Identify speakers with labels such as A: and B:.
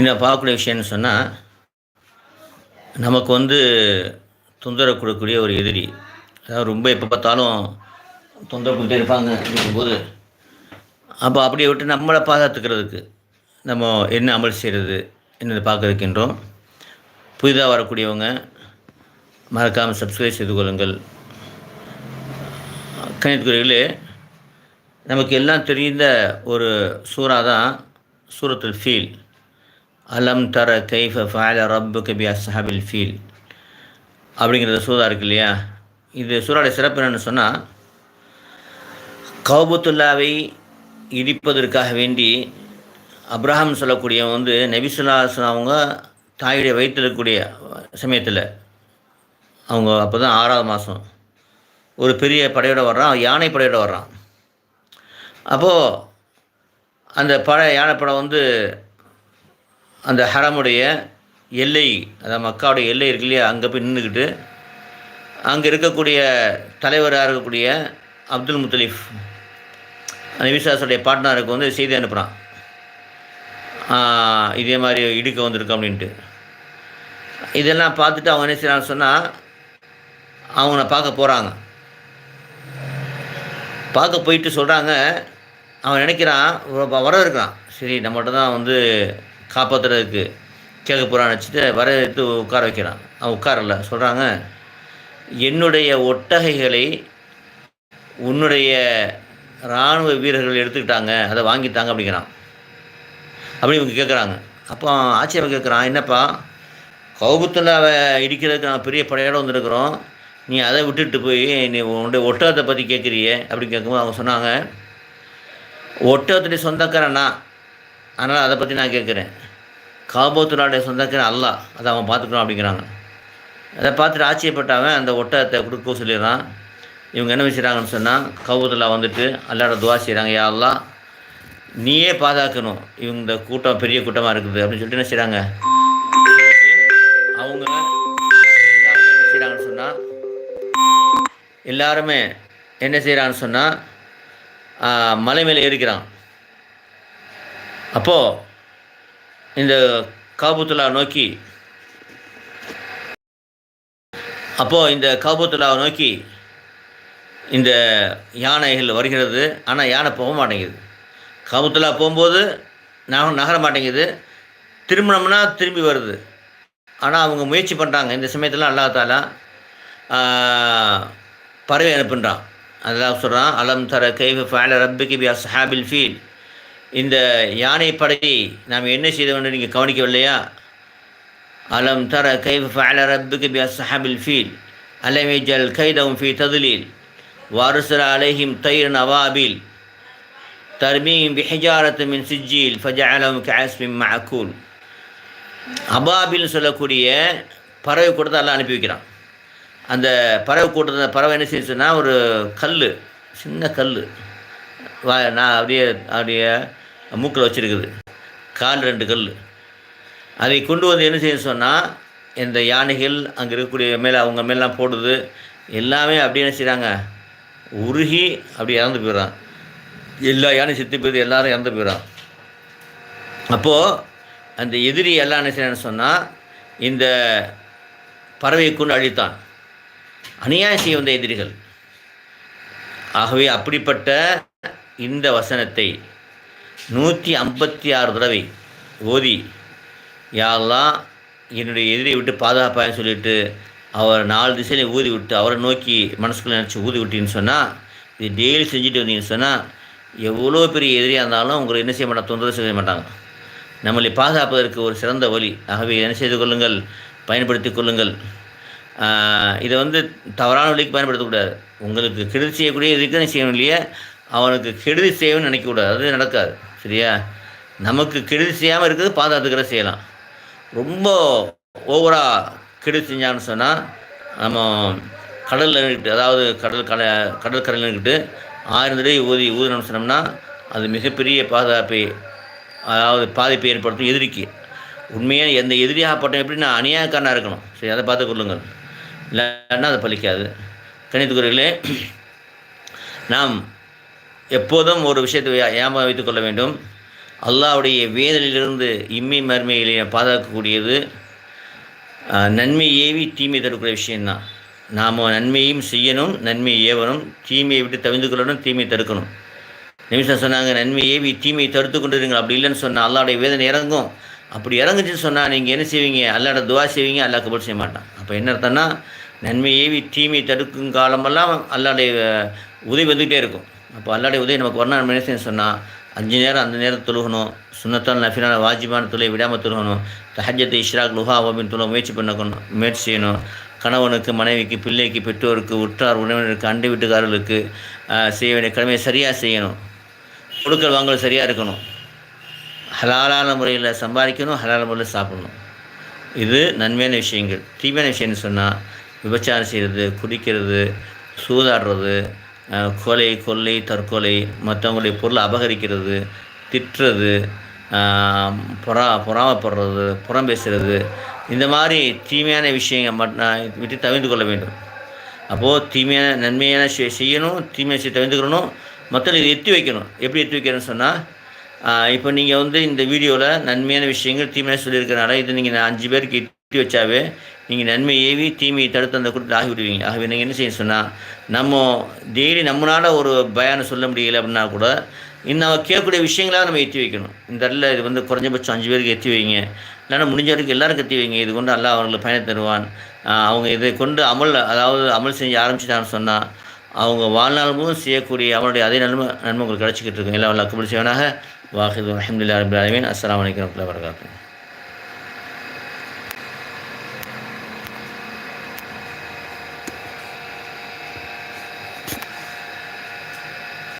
A: இந்த பார்க்கக்கூடிய விஷயம்னு சொன்னால் நமக்கு வந்து தொந்தரவு கொடுக்கக்கூடிய ஒரு எதிரி. அதாவது ரொம்ப எப்போ பார்த்தாலும் தொந்தரவு கொடுத்துட்டே இருப்பாங்க அப்படிங்கும்போது அப்போ அப்படியே விட்டு நம்மளை பாதுகாத்துக்கிறதுக்கு நம்ம என்ன அமல் செய்கிறது என்னது பார்க்க இருக்கின்றோம். புதிதாக வரக்கூடியவங்க மறக்காமல் சப்ஸ்கிரைப் செய்து கொள்ளுங்கள். கணித்துக்குறைகளே நமக்கு எல்லாம் தெரிந்த ஒரு சூறா தான் சூரத்துல் ஃபீல். அலம் தர கைஃப ஃபால ரப்பு கபி அஸ்ஹாபில் ஃபீல். அப்படிங்கிறது சூதா இருக்கு இல்லையா? இது சூறாடைய சிறப்பு என்னென்னு சொன்னால் கௌபத்துல்லாவை இடிப்பதற்காக வேண்டி அப்ரஹாம் சொல்லக்கூடிய வந்து நபிசுல்லாஸ்லாம் அவங்க தாயுடைய வைத்திருக்கக்கூடிய சமயத்தில் அவங்க அப்போ தான் ஆறாவது மாதம் ஒரு பெரிய படையோடு வர்றான் யானை படையோட வர்றான். அப்போது அந்த படை யானைப்படம் வந்து அந்த ஹரமுடைய எல்லை அதாவது மக்காவுடைய எல்லை இருக்கு இல்லையா அங்கே போய் நின்றுக்கிட்டு அங்கே இருக்கக்கூடிய தலைவராக இருக்கக்கூடிய அப்துல் முத்தலீஃப் அந்த விசாசுடைய பார்ட்னருக்கு வந்து செய்தி அனுப்புகிறான் இதே மாதிரி இடுக்க வந்திருக்கு அப்படின்ட்டு. இதெல்லாம் பார்த்துட்டு அவங்க என்ன செய்கிறான்னு சொன்னால் அவங்கள பார்க்க போகிறாங்க பார்க்க போயிட்டு சொல்கிறாங்க அவன் நினைக்கிறான் வர இருக்கிறான் சரி நம்மகிட்ட தான் வந்து காப்பாற்றுறதுக்கு கேட்க போகிறான்னு வச்சுட்டு வர எடுத்து உட்கார வைக்கிறான். அவன் உட்காரல. சொல்கிறாங்க என்னுடைய ஒட்டகைகளை உன்னுடைய இராணுவ வீரர்கள் எடுத்துக்கிட்டாங்க. அதை வாங்கிட்டாங்க அப்படிங்கிறான். அப்படி இவங்க கேட்குறாங்க அப்போ ஆச்சரியம் கேட்குறான் என்னப்பா கௌபத்துல்லாவை இடிக்கிறதுக்கு நான் பெரிய படையோடு வந்திருக்கிறோம். நீ அதை விட்டுட்டு போய் நீ உன்னுடைய ஒட்டகத்தை பற்றி கேட்குறியே அப்படின்னு கேட்கும்போது அவங்க சொன்னாங்க ஒட்டகத்துடைய சொந்தக்காரன் நான். அதனால் அதை பற்றி நான் கேட்குறேன். காபத்துலாடைய சொந்தக்காரன் அல்லா அதை அவன் பார்த்துக்கணும் அப்படிங்கிறாங்க. அதை பார்த்துட்டு ஆச்சரியப்பட்டவன் அந்த ஒட்டகத்தை கொடுக்க சொல்லிடுறான். இவங்க என்ன செய்கிறாங்கன்னு சொன்னால் கவுபத்துல்லா வந்துட்டு அல்லாட துவா செய்கிறாங்க யா அல்லா நீயே பாதுகாக்கணும். இவங்க இந்த கூட்டம் பெரிய கூட்டமாக இருக்குது. அப்படின்னு சொல்லிட்டு என்ன செய்கிறாங்க அவங்க எல்லாருமே என்ன செய்கிறாங்கன்னு சொன்னால் எல்லாருமே என்ன செய்கிறான்னு சொன்னால் மலை மேலே ஏறிக்கிறான். அப்போது இந்த காபூத்துலா நோக்கி அப்போது இந்த காபூத்துலாவை நோக்கி இந்த யானைகள் வருகிறது. ஆனால் யானை போக மாட்டேங்குது. காபூத்துலா போகும்போது நக நகர மாட்டேங்குது. திரும்பினோம்னா திரும்பி வருது. ஆனால் அவங்க முயற்சி பண்ணுறாங்க இந்த சமயத்தில் அல்லா தாலா பறவை அனுப்புன்றான். அதெல்லாம் சொல்கிறான் அலம் தர கைஃப ஃபேல ரப்பிக்கு பி அஸ்ஹாபில் ஃபீல். இந்த யானை படையை நாம் என்ன செய்த வேண்டும் நீங்கள் கவனிக்கவில்லையா? அலம் தர கைஃப ஃபேல ரப்பிக்கு பி அஸ்ஹாபில் ஃபீல் அலம் ஜல் கைதவும் ஃபி ததுலீல் வாரசர அலைஹிம் தயிரன் அவாபில் தர்மீம் பிஹஜாரத்து மின் சிஜில் ஃபஜாலம் காஸ்மின் மஅக்கூல் அபாபில்னு சொல்லக்கூடிய பறவை கூட்டத்தை எல்லாம் அனுப்பி வைக்கிறான். அந்த பறவை கூட்டத்தை பறவை என்ன செய்யுச்சுன்னா ஒரு கல் சின்ன கல் வா நான் அப்படியே அப்படியே மூக்கில் வச்சுருக்குது. கால் ரெண்டு கல். அதை கொண்டு வந்து என்ன செய்ய சொன்னால் இந்த யானைகள் அங்கே இருக்கக்கூடிய மேலே அவங்க மேலாம் போடுது. எல்லாமே அப்படியே என்ன செய்கிறாங்க உருகி அப்படி இறந்து போயிடுறான். எல்லா யானையும் செத்து போயிடுது எல்லாரும் இறந்து போயிடுறான். அப்போது அந்த எதிரி எல்லாம் என்ன செய்யணும்னு சொன்னால் இந்த பறவையை கொண்டு அழித்தான். அநியாயம் செய்ய வந்த எதிரிகள். ஆகவே அப்படிப்பட்ட இந்த வசனத்தை நூற்றி ஐம்பத்தி ஆறு தடவை ஓதி யாரெல்லாம் என்னுடைய எதிரியை விட்டு பாதுகாப்பான்னு சொல்லிட்டு அவர் நாலு திசையில் ஊதி விட்டு அவரை நோக்கி மனசுக்குள்ளே நினச்சி ஊதி விட்டின்னு சொன்னால் இது டெய்லி செஞ்சுட்டு வந்தீங்கன்னு சொன்னால் எவ்வளோ பெரிய எதிரியாக இருந்தாலும் உங்களை என்ன செய்ய மாட்டாங்க தொந்தரவு செய்ய மாட்டாங்க. நம்மளை பாதுகாப்பதற்கு ஒரு சிறந்த வழி. ஆகவே என்ன செய்து கொள்ளுங்கள் பயன்படுத்தி கொள்ளுங்கள். இதை வந்து தவறான வழிக்கு பயன்படுத்தக்கூடாது உங்களுக்கு கெடுதி செய்யக்கூடிய இதுக்கு செய்யணும் இல்லையா அவனுக்கு கெடுதி செய்யணும்னு நினைக்கக்கூடாது அது நடக்காது. சரியா? நமக்கு கெடுதி செய்யாமல் இருக்கிறது பாதுகாத்துக்கிற செய்யலாம். ரொம்ப ஓவராக கெடுதி செஞ்சான்னு சொன்னால் நம்ம கடலில் இருக்கிட்டு அதாவது கடல் கடை கடற்கரையில் இருக்கிட்டு ஆயிரம் தடவை ஊதி ஊதினோம்னு சொன்னோம்னா அது மிகப்பெரிய பாதுகாப்பை அதாவது பாதிப்பை ஏற்படுத்தும் எதிரிக்கு. உண்மையாக எந்த எதிரியாகப்பட்டோம் நான் அநியாயக்காரனாக இருக்கணும். சரி அதை பார்த்து கொள்ளுங்கள். இல்லைன்னா அதை பலிக்காது. கணித்துக்குறைகளே நாம் எப்போதும் ஒரு விஷயத்தை ஏமா வைத்துக் கொள்ள வேண்டும். அல்லாவுடைய வேதலிலிருந்து இம்மை மருமையிலே பாதுகாக்கக்கூடியது நன்மை ஏவி தீமை தடுக்கிற விஷயந்தான் நாம் நன்மையும் செய்யணும் நன்மை ஏவணும் தீமையை விட்டு தவிந்து கொள்ளணும் தீமையை தடுக்கணும். நிமிஷம் சொன்னாங்க நன்மை ஏவி தீமையை தடுத்து கொண்டு இருங்க அப்படி இல்லைன்னு சொன்னால் அல்லாவுடைய வேதனை இறங்கும். அப்படி இறங்குச்சுன்னு சொன்னால் நீங்கள் என்ன செய்வீங்க? அல்லாட துவா செய்வீங்க அல்லா கபல் செய்ய மாட்டான். அப்போ என்ன அர்த்தம்னா நன்மை ஏவி தீமையை தடுக்கும் காலமெல்லாம் அல்லாடைய உதவி வந்துக்கிட்டே இருக்கும். அப்போ அல்லாடைய உதவி நமக்கு வரணும் நம்ம சொன்னால் அஞ்சு நேரம் அந்த நேரம் தொழுகணும் சுண்ணத்தால் நஃபினால் வாஜிபான தொலை விடாமல் தொழுகணும் தஹஜத்தை இஷ்ராக் லுஹா ஓபின் தொழில் முயற்சி பண்ணக்கணும் முயற்சி செய்யணும். கணவனுக்கு மனைவிக்கு பிள்ளைக்கு பெற்றோருக்கு உற்றார் உறவினருக்கு அண்டை வீட்டுக்காரர்களுக்கு செய்ய வேண்டிய கடமையை சரியாக செய்யணும். கொடுக்கல் வாங்கல் சரியாக இருக்கணும். ஹலாலான முறையில் சம்பாதிக்கணும் ஹலாலான முறையில் சாப்பிடணும். இது நன்மையான விஷயங்கள். தீமையான விஷயம்னு சொன்னால் விபச்சாரம் செய்கிறது குடிக்கிறது சூதாடுறது கொலை கொள்ளை தற்கொலை மற்றவங்களுடைய பொருளை அபகரிக்கிறது திட்டுறது புறா புறாமப்படுறது புறம் பேசுறது இந்த மாதிரி தீமையான விஷயங்கள் மட் விட்டு தவிர்த்து கொள்ள வேண்டும். அப்போது தீமையான நன்மையான செய்யணும் தீமையான செய்ய தவிர்த்துக்கணும் மற்றவங்க இதை எத்தி வைக்கணும். எப்படி எத்தி வைக்கிறேன்னு சொன்னால் இப்போ நீங்கள் வந்து இந்த வீடியோவில் நன்மையான விஷயங்கள் தீமையாக சொல்லியிருக்கனால இது நீங்கள் அஞ்சு பேருக்கு எத்தி வச்சாவே நீங்கள் நன்மை ஏவி தீமையை தடுத்து அந்த குறித்து ஆகிவிடுவீங்க. ஆகவே நீங்கள் என்ன செய்ய சொன்னால் நம்ம டெய்லி நம்மளால் ஒரு பயானம் சொல்ல முடியலை அப்படின்னா கூட இன்னும் கேட்கக்கூடிய விஷயங்களாக நம்ம எத்தி வைக்கணும். இந்த இடத்துல இது வந்து குறைஞ்சபட்சம் அஞ்சு பேருக்கு எத்தி வைங்க. இல்லைன்னா முடிஞ்ச வரைக்கும் எல்லாருக்கும் எத்தி வைங்க. இது கொண்டு எல்லாம் அவர்களுக்கு பயணம் தருவான். அவங்க இதை கொண்டு அமல் அதாவது அமல் செஞ்சு ஆரம்பிச்சிட்டான்னு சொன்னால் அவங்க வாழ்நாளும் செய்யக்கூடிய அவனுடைய அதே நன்மை நன்மை உங்களுக்கு கிடச்சிக்கிட்டு இருக்கும். எல்லாம் அல்லா கபுல் செய்வனாக. வாஹிது அஹமதுல்லா அலமீன் அஸ்ஸலாமு அலைக்கும்